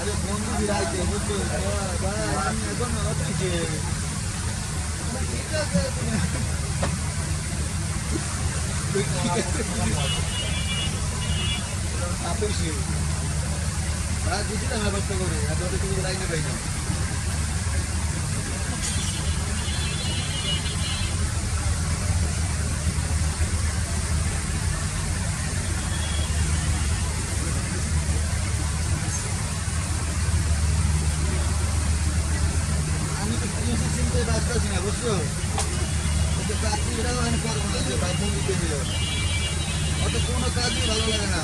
আরে এখন হচ্ছে যে আপেছি ভাই ব্যবস্থা করে এত তুমি লাইনে পাই না আমি তো বুঝছ চাকরিটাও আমি করব না যে বাধ্য দিতে অত কোনো কাজই ভালো লাগে না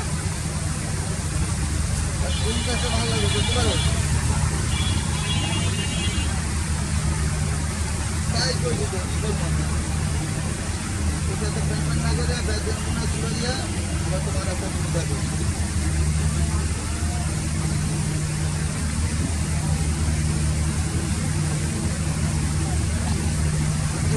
আর কোন কাজটা ভালো লাগে বুঝতে পারো তাই করব তো কি করব না পেমেন্ট না করে বেতন না দিয়ে তোমার একটা থাকবে